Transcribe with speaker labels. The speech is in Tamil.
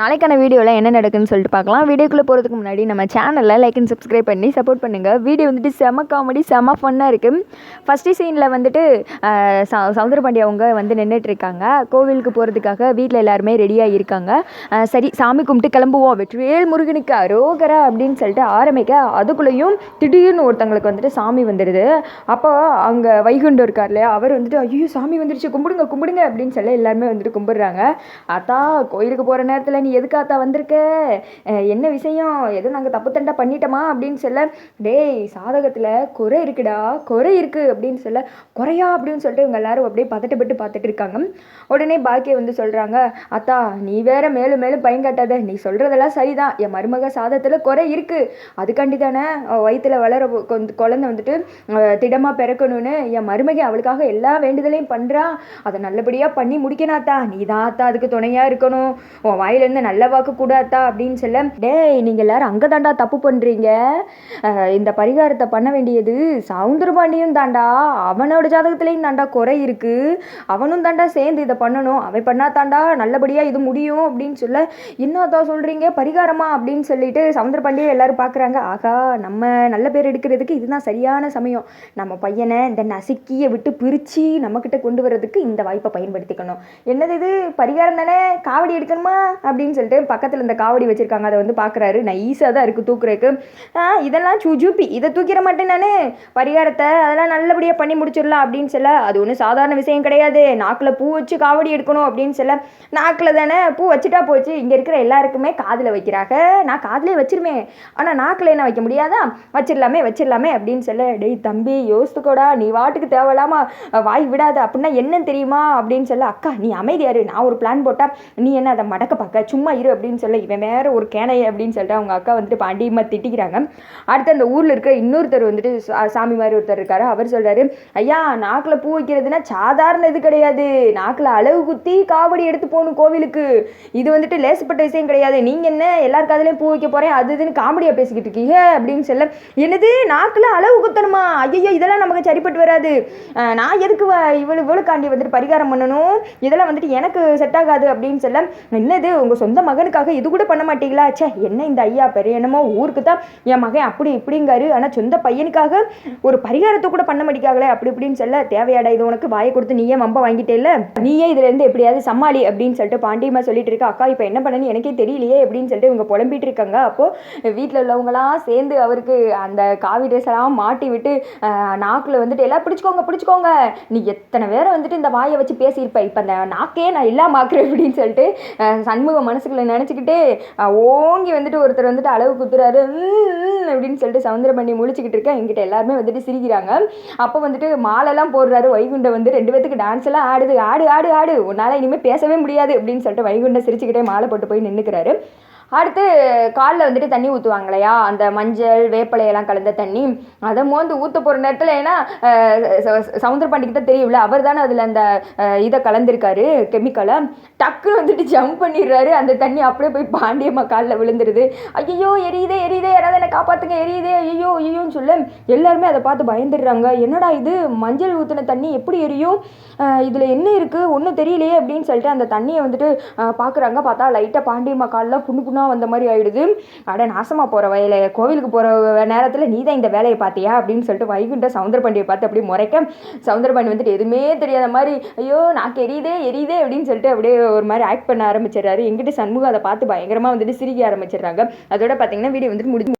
Speaker 1: நாளைக்கான வீடியோவில் என்ன நடக்குன்னு சொல்லிட்டு பார்க்கலாம். வீடியோக்குள்ளே போகிறதுக்கு முன்னாடி நம்ம சேனலில் லைக் அண்ட் சப்ஸ்கிரைப் பண்ணி சப்போர்ட் பண்ணுங்கள் வீடியோ வந்துட்டு செம காமெடி செம ஃபன்னாக இருக்குது ஃபஸ்ட்டு சீனில் வந்துட்டு ச சௌ அவங்க வந்து நின்றுட்டு இருக்காங்க கோவிலுக்கு போகிறதுக்காக வீட்டில் எல்லாருமே ரெடியாக இருக்காங்க. சரி சாமி கும்பிட்டு கிளம்புவோம். வெற்றிவேல் முருகனுக்கு அரோகரா அப்படின்னு சொல்லிட்டு ஆரம்பிக்க அதுக்குள்ளேயும் திடீர்னு ஒருத்தங்களுக்கு வந்துட்டு சாமி வந்துடுது அப்போ அங்கே வைகுண்டம் இருக்கார் இல்லையா அவர் வந்துட்டு ஐயோ சாமி வந்துருச்சு. கும்பிடுங்க கும்பிடுங்க அப்படின்னு சொல்லி எல்லாருமே வந்துட்டு கும்பிடுறாங்க. அத்தா கோயிலுக்கு போகிற நேரத்தில் நீ எதுக்காத்தா வந்திருக்க? என்ன விஷயம்? எதுவும் நாங்கள் தப்பு தண்டா பண்ணிட்டோமா? அப்படின்னு சொல்ல டேய் சாதகத்தில் குறை இருக்குடா குறை இருக்குது அப்படின்னு சொல்ல குறையா? அப்படின்னு சொல்லிட்டு இவங்க எல்லாரும் அப்படியே பதட்டப்பட்டு பார்த்துட்டு இருக்காங்க. உடனே பாக்கிய வந்து சொல்கிறாங்க அத்தா நீ வேற மேலும் மேலும் பயங்காட்டாத நீ சொல்கிறதெல்லாம் சரிதான். என் மருமக சாதத்தில் குறை இருக்குது அதுக்காண்டி தானே வயிற்றில் வளர குழந்தை வந்துட்டு திடமாக பிறக்கணும்னு என் மருமகை அவளுக்காக எல்லா வேண்டுதலையும் பண்ணுறா அதை நல்லபடியாக பண்ணி முடிக்கணாத்தா நீ தான் அத்தா அதுக்கு துணையாக இருக்கணும். உன் வாயிலேருந்து நல்ல வாக்கு கூடாத்தா அப்படின்னு சொல்ல டேய் நீங்க எல்லாரும் அங்க தாண்டா தப்பு பண்றீங்க. இந்த பரிகாரத்தை பண்ண வேண்டியது சவுந்தரபாண்டியும் தாண்டா அவனோட ஜாதகத்திலையும் தாண்டா குறை இருக்கு. அவனும் தாண்டா சேர்ந்து இதை பண்ணணும். அவன் பண்ணா தாண்டா நல்லபடியா இது முடியும். அப்படின்னு சொல்ல என்னத்தா சொல்றீங்க? பரிகாரமா? அப்படின்னு சொல்லிட்டு சவுந்தரபாண்டியை எல்லாரும் பார்க்குறாங்க ஆகா நம்ம நல்ல பேர் எடுக்கிறதுக்கு இதுதான் சரியான சமயம். நம்ம பையனை இந்த நசுக்கியை விட்டு பிரித்து நம்மக்கிட்ட கொண்டு வர்றதுக்கு இந்த வாய்ப்பை பயன்படுத்திக்கணும். என்னது இது? பரிகாரம் தானே? காவடி எடுக்கணுமா? அப்படின்னு சொல்லிட்டு பக்கத்தில் இந்த காவடி வச்சுருக்காங்க. அதை வந்து பார்க்குறாரு நைஸாக தான் இருக்குது தூக்குறதுக்கு. இதெல்லாம் சுஜூப்பி இதை தூக்கிற மாட்டேன் நான். பரிகாரத்தை அதெல்லாம் நல்லபடியாக பண்ணி முடிச்சிடலாம் அப்படின்னு சொல்ல அது ஒன்றும் சாதாரண விஷயம் கிடையாது. நாக்கில் பூ வச்சு காவடி எடுக்கணும் அப்படின்னு சொல்ல நாக்கில் தானே பூ வச்சுட்டா போச்சு. இங்கே இருக்கிற எல்லாருக்குமே காதில் வைக்கிறாங்க. நான் காதிலே வச்சிருவேன் ஆனால் நாக்கில் என்ன வைக்க முடியாதா? வச்சிடலாமே வச்சிடலாமே அப்படின்னு சொல்ல டேய் தம்பி யோசித்துக்கோடா நீ வாட்டுக்கு தேவையில்லாம வாய் விடாத. அப்படின்னா என்னன்னு தெரியுமா? அப்படின்னு சொல்ல அக்கா நீ அமைதியாரு நான் ஒரு பிளான் போட்டா நீ என்ன அதை மடக்க பார்க்க? சும்மா இரு அப்படின்னு சொல்ல இவன் வேற ஒரு கேனைய அப்படின்னு சொல்லிட்டு அவங்க அக்கா வந்துட்டு பாண்டியமா திட்டிக்கிறாங்க. அடுத்து அந்த ஊரில் இருக்கிற இன்னொருத்தர் வந்துட்டு சா- சாமி மாதிரி ஒருத்தர் இருக்காரு. அவர் சொல்றாரு ஐயா நாக்கில் பூ வைக்கிறதுனா சாதாரண இது கிடையாது. நாக்கில் அளவு குத்தி காவடி எடுத்து போகணும் கோவிலுக்கு. இது வந்துட்டு லேசப்பட்ட விஷயம் கிடையாது. நீங்கள் என்ன எல்லார் காதலையும் பூ வைக்க போகிறேன் அது இதுன்னு காமெடியாக பேசிக்கிட்டு இருக்கீங்க? அப்படின்னு சொல்ல என்னது? நாக்கில் அளவு குத்தணுமா? ஐயோ இதெல்லாம் நமக்கு சரிப்பட்டு வராது. நான் எதுக்கு வ- இவ்வளவு காண்டி வந்துட்டு பரிகாரம் பண்ணணும்? இதெல்லாம் வந்துட்டு எனக்கு செட் ஆகாது. அப்படின்னு சொல்ல என்னது? உங்கள் சொந்த மகனுக்காக இது கூட பண்ண மாட்டீங்களா? ச்சே என்ன இந்த ஐயா பெரிய என்னமோ ஊருக்கு தான் என் மகன் அப்படி இப்படிங்காரு. ஆனால் சொந்த பையனுக்காக ஒரு பரிகாரத்தை கூட பண்ண மாட்டேங்காங்களே அப்படி இப்படின்னு சொல்ல தேவையாடா இது உனக்கு வாயை கொடுத்து நீயே வம்பம் வாங்கிட்டே இல்லை நீயே இதுலேருந்து எப்படியாவது சமாளி அப்படின்னு சொல்லிட்டு பாண்டியம்மா சொல்லிட்டு இருக்கா. அக்கா இப்போ என்ன பண்ணனு? எனக்கே தெரியலையே அப்படின்னு சொல்லிட்டு இவங்க புலம்பிட்டு இருக்காங்க. அப்போ வீட்டில் உள்ளவங்களாம் சேர்ந்து அவருக்கு அந்த காவி ட்ரெஸ் எல்லாம் மாட்டி விட்டு நாக்கில் வந்துட்டு எல்லாம் பிடிச்சிக்கோங்க பிடிச்சிக்கோங்க. நீ எத்தனை பேரை வந்துட்டு இந்த வாயை வச்சு பேசியிருப்ப? இப்போ அந்த நாக்கே நான் இல்லாம ஆக்குறேன் அப்படின்னு சொல்லிட்டு சண்முகம் மனசுக்குள்ள நினச்சிக்கிட்டே ஓங்கி வந்துட்டு ஒருத்தர் வந்துட்டு அளவு குத்துறாரு அப்படின்னு சொல்லிட்டு சவுந்தரம் பண்ணி முழிச்சுக்கிட்டு இருக்கேன் எங்கிட்ட எல்லாருமே வந்துட்டு சிரிக்கிறாங்க. அப்போ வந்துட்டு மாலைலாம் போடுறாரு. வைகுண்ட வந்து ரெண்டு பேத்துக்கு டான்ஸ் எல்லாம் ஆடுது. ஆடு ஆடு ஆடு. உன்னால் இனிமேல் பேசவே முடியாது அப்படின்னு சொல்லிட்டு வைகுண்ட சிரிச்சுக்கிட்டே மாலை போட்டு போய் நின்றுக்கிறாரு அடுத்து காலில் வந்துட்டு தண்ணி ஊற்றுவாங்க இல்லையா அந்த மஞ்சள் வேப்பிலையெல்லாம் கலந்த தண்ணி. அதை மோந்து ஊற்ற போகிற நேரத்தில் ஏன்னா சவுந்தர பாண்டிக்கு தான் தெரியும்ல அவர் தானே அதில் அந்த இதை கலந்துருக்காரு கெமிக்கலை. டக்குன்னு வந்துட்டு ஜம்ப் பண்ணிடுறாரு. அந்த தண்ணி அப்படியே போய் பாண்டியம்மா காலில் விழுந்துருது. ஐயோ எரியுதே எரியுதே காப்பாற்றுங்க எரியுதே ஐயோ ஐயோன்னு சொல்ல எல்லாருமே அதை பார்த்து பயந்துடுறாங்க. என்னடா இது? மஞ்சள் ஊற்றின தண்ணி எப்படி எரியும்? இதில் என்ன இருக்குது ஒன்றும் தெரியலையே அப்படின்னு சொல்லிட்டு அந்த தண்ணியை வந்துட்டு பார்க்குறாங்க பார்த்தா லைட்டாக பாண்டியம்மா காலில் புண்ணு புண்ணாக வந்த மாதிரி ஆயிடுது. அட நாசமாக போகிற வயல கோவிலுக்கு போகிற நேரத்தில் நீ தான் இந்த வேலையை பார்த்தியா? அப்படின்னு சொல்லிட்டு வைகுண்ட சவுந்தரபாண்டியை பார்த்து அப்படியே முறைக்க சவுந்தரபாண்டி வந்துட்டு எதுவுமே தெரியாத மாதிரி ஐயோ நாக்கு எரியுதே எரியுதே அப்படின்னு சொல்லிட்டு அப்படியே ஒரு மாதிரி ஆக்ட் பண்ண ஆரம்பிச்சிடுறாரு. எங்கிட்ட சண்முகம் அதை பார்த்து பயங்கரமாக வந்துட்டு சிரிக்க ஆரம்பிச்சிடுறாங்க. அதோட பார்த்தீங்கன்னா வீடியோ வந்துட்டு முடிஞ்சு